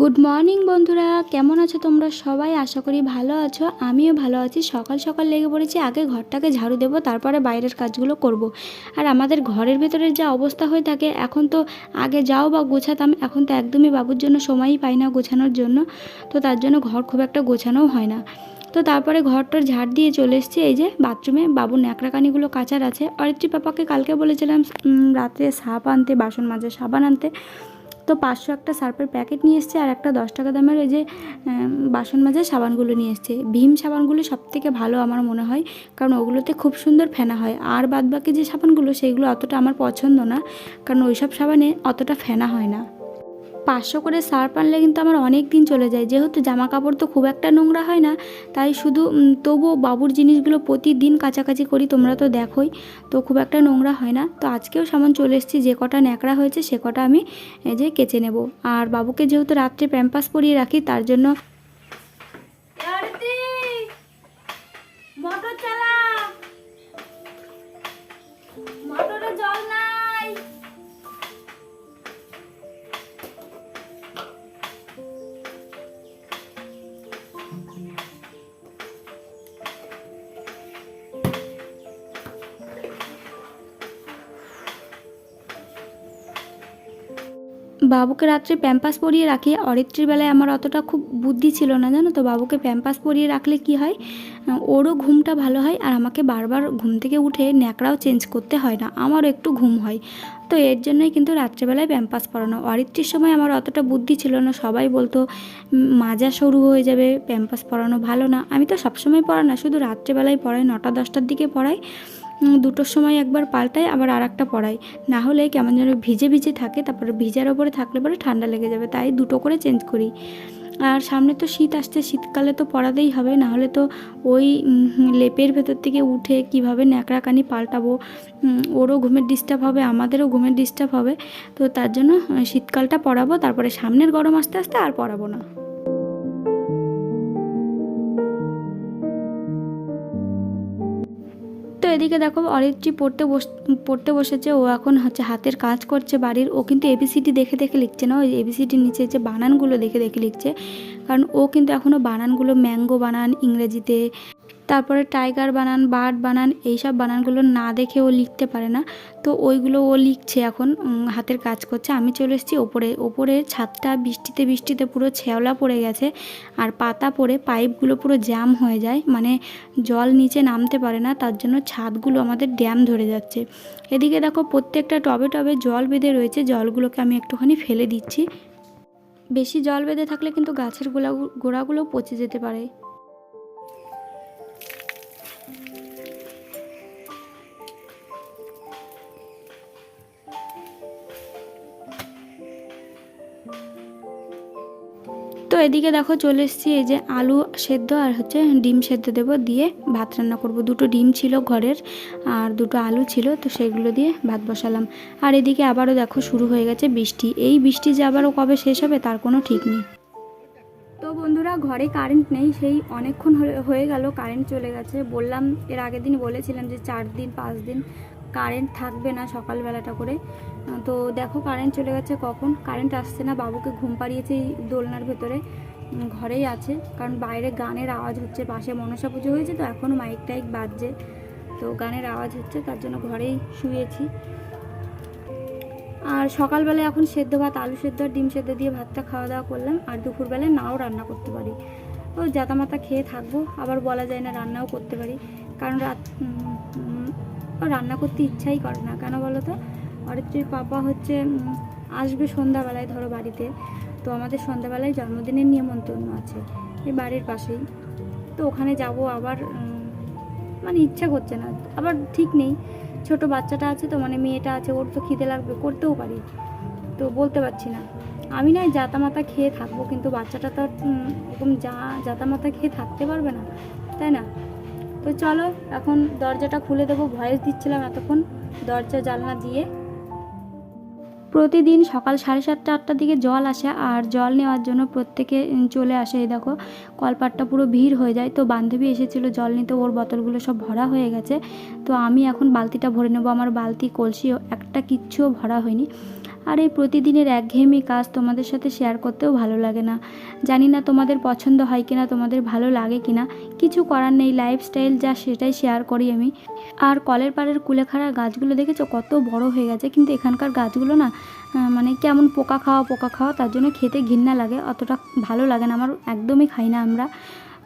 Good morning বন্ধুরা। কেমন আছো তোমরা সবাই? আশা করি ভালো আছো। আমিও ভালো আছি। সকাল সকাল লেগে পড়েছি। আগে ঘরটাকে ঝাড়ু দেবো, তারপরে বাইরের কাজগুলো করব। আর আমাদের ঘরের ভেতরের যা অবস্থা হয়ে থাকে, এখন তো আগে যাও বা গোছাতাম, এখন তো একদমই বাবুর জন্য সময়ই পাই না গোছানোর জন্য। তো তার জন্য ঘর খুব একটা গোছানোও হয় না। তো তারপরে ঘরটার ঝাড় দিয়ে চলে এসেছি। এই যে বাথরুমে বাবুর ন্যাকড়াকানিগুলো কাচার আছে। অরিত্রী পাপাকে কালকে বলেছিলাম রাত্রে সাপ আনতে, বাসন মাজার সাবান আনতে। তো পাঁচশো একটা সার্ফের প্যাকেট নিয়ে এসছে আর একটা দশ টাকা দামের এই যে বাসন মাজার সাবানগুলো নিয়ে এসছে। ভীম সাবানগুলো সব থেকে ভালো আমার মনে হয়, কারণ ওগুলোতে খুব সুন্দর ফেনা হয়। আর বাদ বাকি যে সাবানগুলো সেইগুলো অতটা আমার পছন্দ না, কারণ ওইসব সাবানে অতটা ফেনা হয় না। পাঁচশো করে সার্ফ আনলে কিন্তু আমার অনেক দিন চলে যায়। যেহেতু জামা কাপড় তো খুব একটা নোংরা হয় না, তাই শুধু তবুও বাবুর জিনিসগুলো প্রতিদিন কাছাকাছি করি, তোমরা তো দেখোই, তো খুব একটা নোংরা হয় না। তো আজকেও সামান চলে এসেছি, যে কটা ন্যাকড়া হয়েছে সে কটা আমি যে কেচে নেব। আর বাবুকে যেহেতু রাত্রে প্যাম্পাস পরিয়ে রাখি, তার জন্য মোটর চালা বাবুকে রাত্রে প্যাম্পাস পরিয়ে রাখি। অরিত্রির বেলায় আমার অতটা খুব বুদ্ধি ছিল না, জানো তো? বাবুকে প্যাম্পাস পরিয়ে রাখলে কি হয়? ওরও ঘুমটা ভালো হয় আর আমাকে বারবার ঘুম থেকে উঠে ন্যাকড়াও চেঞ্জ করতে হয় না, আমারও একটু ঘুম হয়। তো এর জন্যই কিন্তু রাত্রেবেলায় প্যাম্পাস পরানো। অরিত্রির সময় আমার অতটা বুদ্ধি ছিল না, সবাই বলতো মাজা সরু হয়ে যাবে, প্যাম্পাস পরানো ভালো না। আমি তো সবসময় পড়াই না, শুধু রাত্রেবেলায় পড়াই, নটা দশটার দিকে পড়াই। দুটোর সময় একবার পাল্টাই আবার আর একটা পড়াই না হলে কেমন যেন ভিজে ভিজে থাকে, তারপরে ভিজার ওপরে থাকলে পরে ঠান্ডা লেগে যাবে, তাই দুটো করে চেঞ্জ করি। আর সামনে তো শীত আসছে, শীতকালে তো পড়াতেই হবে, না হলে তো ওই লেপের ভেতর থেকে উঠে কীভাবে ন্যাকড়াকানি পাল্টাবো ওরও ঘুমের ডিস্টার্ব হবে, আমাদেরও ঘুমের ডিস্টার্ব হবে, তো তার জন্য শীতকালটা পড়াবো, তারপরে সামনের গরম আস্তে আস্তে আর পড়াবো না। তো এদিকে দেখো অরিত্রি পড়তে বস পড়তে বসেছে, ও এখন হচ্ছে হাতের কাজ করছে বাড়ির। ও কিন্তু এবিসিডি দেখে দেখে লিখছে না, ওই এবিসিডির নিচে যে বানানগুলো দেখে দেখে লিখছে। কারণ ও কিন্তু এখনও বানানগুলো ম্যাঙ্গো বানান, ইংরেজিতে তারপরে টাইগার বানান, বার্ড বানান, এইসব বানানগুলো না দেখে ও লিখতে পারে না। তো ওইগুলো ও লিখছে এখন হাতের কাজ করছে। আমি চলে এসেছি ওপরে। ওপরে ছাদটা বৃষ্টিতে বৃষ্টিতে পুরো ছেওলা পড়ে গেছে আর পাতা পড়ে, পাইপগুলো পুরো জ্যাম হয়ে যায়। মানে জল নিচে নামতে পারে না, তার জন্য ছাদগুলো আমাদের ড্যাম ধরে যাচ্ছে। এদিকে দেখো প্রত্যেকটা টবে টবে জল বেঁধে রয়েছে। জলগুলোকে আমি একটুখানি ফেলে দিচ্ছি। বেশি জল বেঁধে থাকলে কিন্তু গাছের গোড়া গোড়াগুলো পচে যেতে পারে। এদিকে দেখো চলে এসেছি, এই যে আলু সেদ্ধ আর হচ্ছে ডিম সেদ্ধ দেবো দিয়ে ভাত রান্না করব। দুটো ডিম ছিল ঘরের আর দুটো আলু ছিল, তো সেগুলো দিয়ে ভাত বসালাম। আর এদিকে আবারও দেখো শুরু হয়ে গেছে বৃষ্টি। এই বৃষ্টি যে আবারও কবে শেষ হবে তার কোনো ঠিক নেই। তো বন্ধুরা, ঘরে কারেন্ট নেই, সেই অনেকক্ষণ হয়ে- গেল, কারেন্ট চলে গেছে। বললাম, এর আগের দিন বলেছিলাম যে চার দিন, পাঁচ দিন কারেন্ট থাকবে না সকালবেলাটা করে। তো দেখো কারেন্ট চলে গেছে কখন? কারেন্ট আসছে না, বাবুকে ঘুম পাড়িয়েছে এই দোলনার ভেতরে ঘরেই আছে। কারণ বাইরে গানের আওয়াজ হচ্ছে, পাশে মনসা পুজো হয়েছে তো এখনও মাইক টাইক বাজছে। তো গানের আওয়াজ হচ্ছে, তার জন্য ঘরেই শুয়েছি। আর সকালবেলায় এখন সেদ্ধ ভাত, আলু সেদ্ধ আর ডিম সেদ্ধ দিয়ে ভাতটা খাওয়া দাওয়া করলাম। আর দুপুরবেলায় নাও রান্না করতে পারি। ও জাতামাতা খেয়ে থাকব, আবার বলা যায় না রান্নাও করতে পারি। কারণ রাত রান্না করতে ইচ্ছাই করে না। কেন বলো তো? অরিত্রীর পাপা হচ্ছে আসবে সন্ধ্যাবেলায় ধরো বাড়িতে। তো আমাদের সন্ধ্যাবেলায় জন্মদিনের নিমন্ত্রণ আছে এই বাড়ির পাশেই। তো ওখানে যাব আবার মানে ইচ্ছা করছে না। আবার ঠিক নেই। ছোট বাচ্চাটা আছে তো মানে মেয়েটা আছে, ওর তো খিদে লাগবে, করতেও পারি। তো বলতে পারছি না। আমি নয় জাতামাতা খেয়ে থাকব, কিন্তু বাচ্চাটা তো এরকম যা জাতামাতা খেয়ে থাকতে পারবে না, তাই না? তো চলো, এখন দরজাটা খুলে দেবো। ভয়েস দিচ্ছিলাম এতক্ষণ দরজা জানলা দিয়ে। প্রতিদিন সকাল সাড়ে সাতটা, আটটার দিকে জল আসে আর জল নেওয়ার জন্য প্রত্যেকে চলে আসে। এই দেখো, কলপাটটা পুরো ভিড় হয়ে যায়। তো বান্ধবী এসেছিল জল নিতে, ওর বোতলগুলো সব ভরা হয়ে গেছে। তো আমি এখন বালতিটা ভরে নেব। আমার বালতি কলসিও, একটা কিচ্ছুও ভরা হয়নি। আর এই প্রতিদিনের একঘেয়েমি কাজ তোমাদের সাথে শেয়ার করতেও ভালো লাগে না। জানি না তোমাদের পছন্দ হয় কিনা, তোমাদের ভালো লাগে কিনা। কিছু করার নেই লাইফস্টাইল যা সেটাই শেয়ার করি আমি। আর কলের পাড়ের কুলেখাড়া গাছগুলো দেখেছ? কত বড় হয়ে গেছে। কিন্তু এখানকার গাছগুলো না মানে কেমন পোকা খাওয়া পোকা খাওয়া, তার জন্য খেতে ঘৃণা লাগে। অতটা ভালো লাগে না। আমার একদমই খাই না আমরা।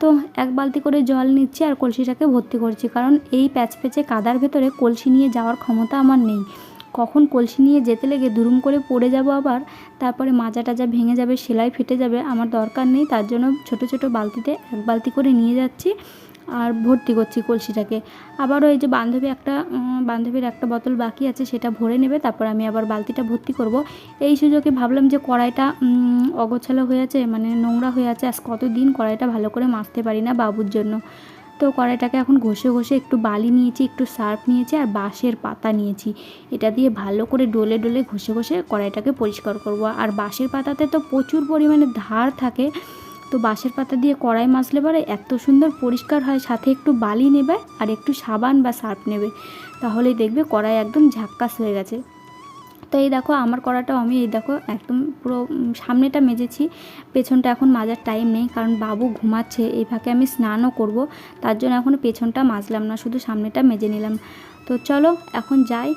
তো এক বালতি করে জল নিচ্ছি আর কলসিটাকে ভর্তি করছি। কারণ এই প্যাচ প্যাচে কাদার ভেতরে কলসি নিয়ে যাওয়ার ক্ষমতা আমার নেই। কখন কলসি নিয়ে যেতে লেগে দুরুম করে পড়ে যাব আবার, তারপরে মাজা টাজা ভেঙে যাবে, সেলাই ফেটে যাবে, আমার দরকার নেই, তার জন্য ছোট ছোট বালতিতে এক বালতি করে নিয়ে যাচ্ছি আর ভর্তি করছি কলসিটাকে। আবারও এই যে বান্ধবী একটা বান্ধবীর একটা বোতল বাকি আছে, সেটা ভরে নেবে, তারপর আমি আবার বালতিটা ভর্তি করব। এই সুযোগে ভাবলাম যে কড়াইটা অগোছালো হয়ে আছে মানে নোংরা হয়ে আছে, আজ কতদিন কড়াইটা ভালো করে মাজতে পারি না বাবুর জন্য। তো কড়াইটাকে এখন ঘষে ঘষে একটু বালি নিয়েছি, একটু সার্ফ নিয়েছি আর বাঁশের পাতা নিয়েছি। এটা দিয়ে ভালো করে ডলে ডলে ঘষে ঘষে কড়াইটাকে পরিষ্কার করব। আর বাঁশের পাতাতে তো প্রচুর পরিমাণে ধার থাকে। তো বাঁশের পাতা দিয়ে কড়াই মাজলে পরে এত সুন্দর পরিষ্কার হয়, সাথে একটু বালি নেবে আর একটু সাবান বা সার্ফ নেবে। তাহলেই দেখবে কড়াই একদম ঝাক্কাস হয়ে গেছে। তো এই দেখো, আমার করাটাও আমি এই দেখো, একদম পুরো সামনেটা মেজেছি। পেছনটা এখন মাজার টাইম নেই কারণ বাবু ঘুমাচ্ছে, এই ফাঁকে আমি স্নানও করব। তার জন্য এখন পেছনটা মাজলাম না, শুধু সামনেটা মেজে নিলাম। তো চলো এখন যাই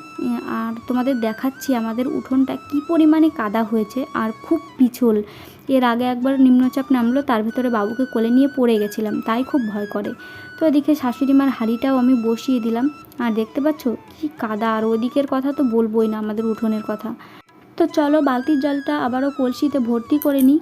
আর তোমাদের দেখাচ্ছি আমাদের উঠোনটা কি পরিমাণে কাদা হয়েছে আর খুব পিছল। এর আগে একবার নিম্নচাপ নামলো, তার ভেতরে বাবুকে কোলে নিয়ে পড়ে গেছিলাম, তাই খুব ভয় করে। তো এদিকে শাশুড়ি মার হাঁড়িটাও আমি বসিয়ে দিলাম। আর দেখতে পাচ্ছ কি কাদা, আর ওদিকের কথা তো বলবোই না আমাদের উঠোনের কথা। তো চলো বালতির জলটা আবারও কলসিতে ভর্তি করে নিই।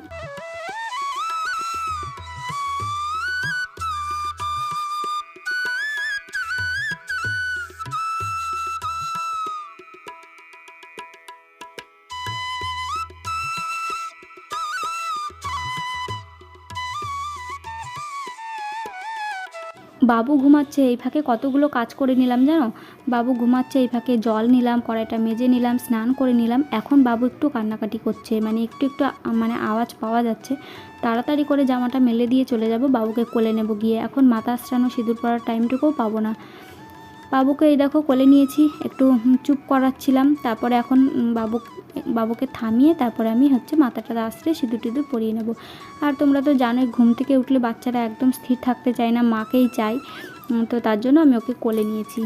বাবু ঘুমাচ্ছে, এই ফাঁকে কতগুলো কাজ করে নিলাম জানো? বাবু ঘুমাচ্ছে, এই ফাঁকে জল নিলাম, কড়াইটা মেজে নিলাম, স্নান করে নিলাম। এখন বাবু একটু কান্নাকাটি করছে মানে একটু একটু মানে আওয়াজ পাওয়া যাচ্ছে। তাড়াতাড়ি করে জামাটা মেলে দিয়ে চলে যাব, বাবুকে কোলে নেব গিয়ে। এখন মাথা আশ্রানো সিঁদুর পড়ার টাইমটুকুও পাবো না। বাবুকে এই দেখো কোলে নিয়েছি, একটু চুপ করাচ্ছিলাম। তারপরে এখন বাবু বাবুকে থামিয়ে তারপরে আমি হচ্ছে মাথাটা আসলে সিঁদুর টিঁদুর পরিয়ে নেব। আর তোমরা তো জানোই, ঘুম থেকে উঠলে বাচ্চারা একদম স্থির থাকতে চায় না, মাকেই চায়। তো তার জন্য আমি ওকে কোলে নিয়েছি।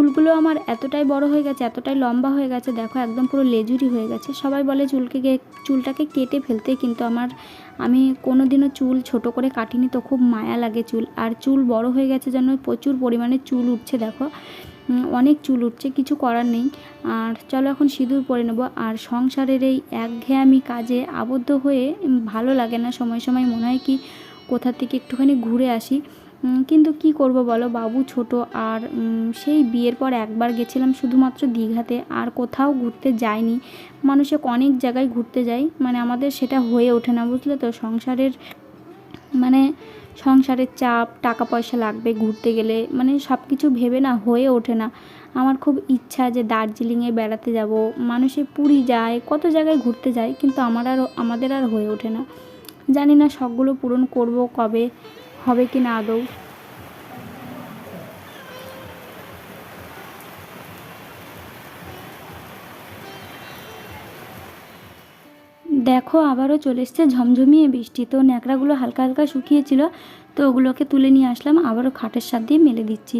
চুলগুলো আমার এতটাই বড় হয়ে গেছে, এতটাই লম্বা হয়ে গেছে, দেখো একদম পুরো লেজুরি হয়ে গেছে। সবাই বলে চুলকে চুলটাকে কেটে ফেলতে, কিন্তু আমার, আমি কোনো দিনও চুল ছোট করে কাটিনি তো খুব মায়া লাগে চুল। আর চুল বড় হয়ে গেছে যেন প্রচুর পরিমাণে চুল উঠছে, দেখো। অনেক চুল উঠছে, কিছু করার নেই। আর চলো এখন সিঁদুর পরে নেব। আর সংসারের এই একঘেয়ামি কাজে আবদ্ধ হয়ে ভালো লাগে না। সময় সময় মনে হয় কি কোথা থেকে একটুখানি ঘুরে আসি। কিন্তু কি করব বলো? বাবু ছোট আর সেই বিয়ের পর একবার গেছিলাম শুধুমাত্র দীঘাতে, আর কোথাও ঘুরতে যাইনি। মানুষে অনেক জায়গায় ঘুরতে যায় মানে আমাদের সেটা হয়ে ওঠে না, বুঝলে তো? সংসারের মানে সংসারের চাপ, টাকা পয়সা লাগবে ঘুরতে গেলে মানে সব কিছু ভেবে না হয়ে ওঠে না। আমার খুব ইচ্ছা যে দার্জিলিংয়ে বেড়াতে যাব, মানুষে পুরী যায়, কত জায়গায় ঘুরতে যায়, কিন্তু আমার আর, আমাদের আর হয়ে ওঠে না। জানি না শখগুলো পূরণ করব কবে হবে কি না আদৌ? দেখো, আবারও চলে এসছে ঝমঝমিয়ে বৃষ্টি। তো ন্যাকড়াগুলো হালকা হালকা শুকিয়েছিল, তো ওগুলোকে তুলে নিয়ে আসলাম, আবারও খাটের সাথ দিয়ে মেলে দিচ্ছি।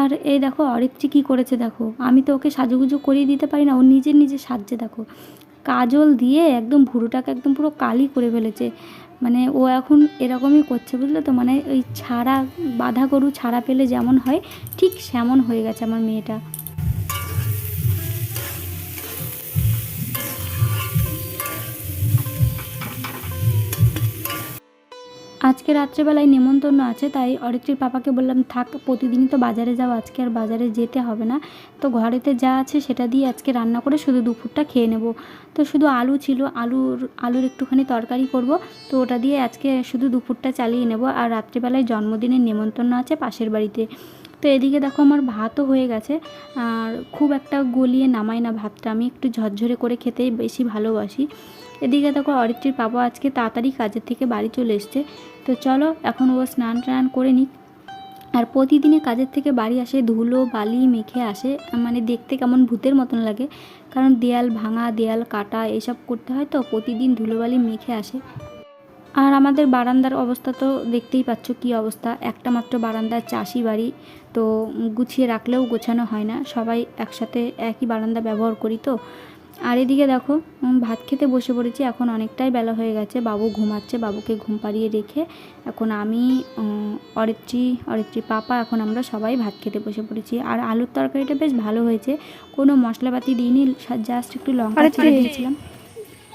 আর এই দেখো, অরিত্রি কী করেছে দেখো? আমি তো ওকে সাজুগুজু করিয়ে দিতে পারি না, ও নিজের নিজে সাজছে দেখো। কাজল দিয়ে একদম ভুরুটাকে একদম পুরো কালি করে ফেলেছে। মানে ও এখন এরকমই করছে, বুঝলে তো? মানে ওই ছাড়া বাধা গরু ছাড়া পেলে যেমন হয়, ঠিক সেমন হয়ে গেছে আমার মেয়েটা। আজকে রাত্রেবেলায় নেমন্তন্ন আছে, তাই অরিত্রীর পাপাকে বললাম, থাক, প্রতিদিনই তো বাজারে যাও, আজকে আর বাজারে যেতে হবে না। তো ঘরেতে যা আছে সেটা দিয়ে আজকে রান্না করে শুধু দুপুরটা খেয়ে নেব। তো শুধু আলু ছিল, আলুর আলুর একটুখানি তরকারি করব। তো ওটা দিয়ে আজকে শুধু দুপুরটা চালিয়ে নেব। আর রাত্রিবেলায় জন্মদিনের নেমন্তন্ন আছে পাশের বাড়িতে। তো এদিকে দেখো আমার ভাতও হয়ে গেছে। আর খুব একটা গলিয়ে নামাই না ভাতটা। আমি একটু ঝরঝরে করে খেতেই বেশি ভালোবাসি। এদিকে দেখো অরিত্রীর পাপা আজকে তাড়াতাড়ি কাজের থেকে বাড়ি চলে এসছে। তো চলো এখন ও স্নান টান করে নিক। আর প্রতিদিনে কাজের থেকে বাড়ি আসে, ধুলো, বালি মেখে আসে। মানে দেখতে কেমন ভূতের মতন লাগে। কারণ দেয়াল ভাঙা, দেয়াল কাটা, এসব করতে হয় তো, প্রতিদিন ধুলোবালি মেখে আসে। আর আমাদের বারান্দার অবস্থা তো দেখতেই পাচ্ছ কী অবস্থা। একটা মাত্র বারান্দার চাষি বাড়ি, তো গুছিয়ে রাখলেও গোছানো হয় না। সবাই একসাথে একই বারান্দা ব্যবহার করি তো। আর এদিকে দেখো ভাত খেতে বসে পড়েছি এখন অনেকটাই বেলা হয়ে গেছে বাবু ঘুমাচ্ছে বাবুকে ঘুম পাড়িয়ে রেখে এখন আমি অরিত্রী অরিত্রী পাপা এখন আমরা সবাই ভাত খেতে বসে পড়েছি। আর আলুর তরকারিটা বেশ ভালো হয়েছে কোনো মশলাপাতি দিইনি জাস্ট একটু লঙ্কা। ছিঁড়ে দিয়েছিলাম।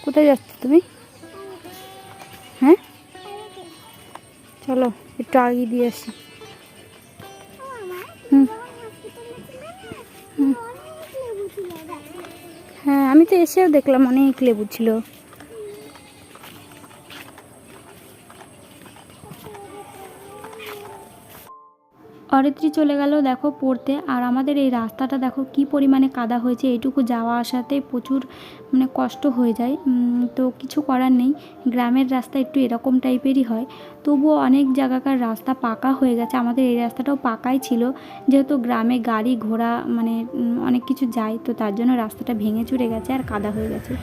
কোথায় যাচ্ছ তুমি? হ্যাঁ? চলো একটু আগে দিয়ে আসি। আমি তো এসেও দেখলাম অনেক লেবু ছিল। অরিত্রী চলে গেল, দেখো, পড়তে। আর আমাদের এই রাস্তাটা দেখো কি পরিমাণে কাদা হয়েছে, এইটুকু যাওয়া আসাতে প্রচুর মানে কষ্ট হয়ে যায়। তো কিছু করার নেই, গ্রামের রাস্তা একটু এরকম টাইপেরই হয়। তবুও অনেক জায়গাকার রাস্তা পাকা হয়ে গেছে, আমাদের এই রাস্তাটাও পাকাই ছিল। যেহেতু গ্রামে গাড়ি ঘোড়া মানে অনেক কিছু যায়, তো তার জন্য রাস্তাটা ভেঙে চুরে গেছে আর কাদা হয়ে গেছে।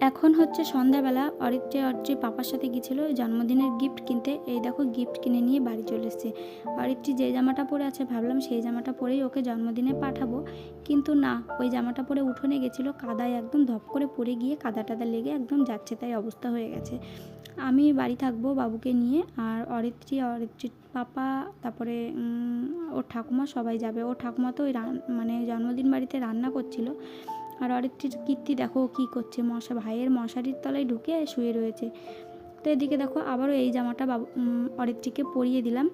এখন হচ্ছে সন্ধ্যাবেলা অরিত্রী অরিত্রী পাপার সাথে গিয়েছিল জন্মদিনের গিফট কিনতে। এই দেখো গিফট কিনে নিয়ে বাড়ি চলে এসছে। অরিত্রী যে জামাটা পরে আছে ভাবলাম সেই জামাটা পরেই ওকে জন্মদিনে পাঠাবো। কিন্তু না, ওই জামাটা পরে উঠোনে গেছিল, কাদায় একদম ধপ করে পড়ে গিয়ে কাদা টাদা লেগে একদম যাচ্ছে তাই অবস্থা হয়ে গেছে। আমি বাড়ি থাকব বাবুকে নিয়ে আর অরিত্রী অরিত্রীর পাপা, তারপরে ওর ঠাকুমা সবাই যাবে। ওর ঠাকুমা তো ওই রান- মানে জন্মদিন বাড়িতে রান্না করছিল। আর অরিত্রীর কীর্তি দেখো কী করছে, মশা, ভাইয়ের মশারির তলায় ঢুকে শুয়ে রয়েছে। তো এদিকে দেখো আবারও এই জামাটা বাবু অরিত্রীকে পরিয়ে দিলাম।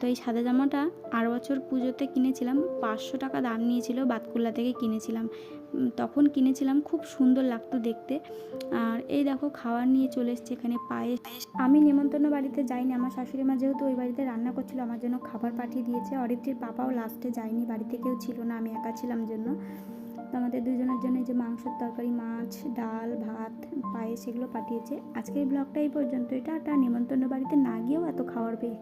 তো এই সাদা জামাটা আর বছর পুজোতে কিনেছিলাম, পাঁচশো টাকা দাম নিয়েছিল, বাতকুল্লা থেকে কিনেছিলাম। তখন কিনেছিলাম, খুব সুন্দর লাগতো দেখতে। আর এই দেখো খাবার নিয়ে চলে এসছে এখানে পায়েস। আমি নিমন্ত্রণ বাড়িতে যাইনি, আমার শাশুড়ি মা যেহেতু ওই বাড়িতে রান্না করছিল, আমার জন্য খাবার পাঠিয়ে দিয়েছে। অরিত্রীর পাপাও লাস্টে যায়নি, বাড়িতে কেউ ছিল না, আমি একা ছিলাম জন্য। তো আমাদের দুজনের জন্য যে মাংসের তরকারি, মাছ, ডাল, ভাত, পায়েস এগুলো পাঠিয়েছে। আজকের ব্লগটা এই পর্যন্ত এটা একটা নিমন্ত্রণ বাড়িতে না গিয়েও এত খাওয়ার পেয়ে।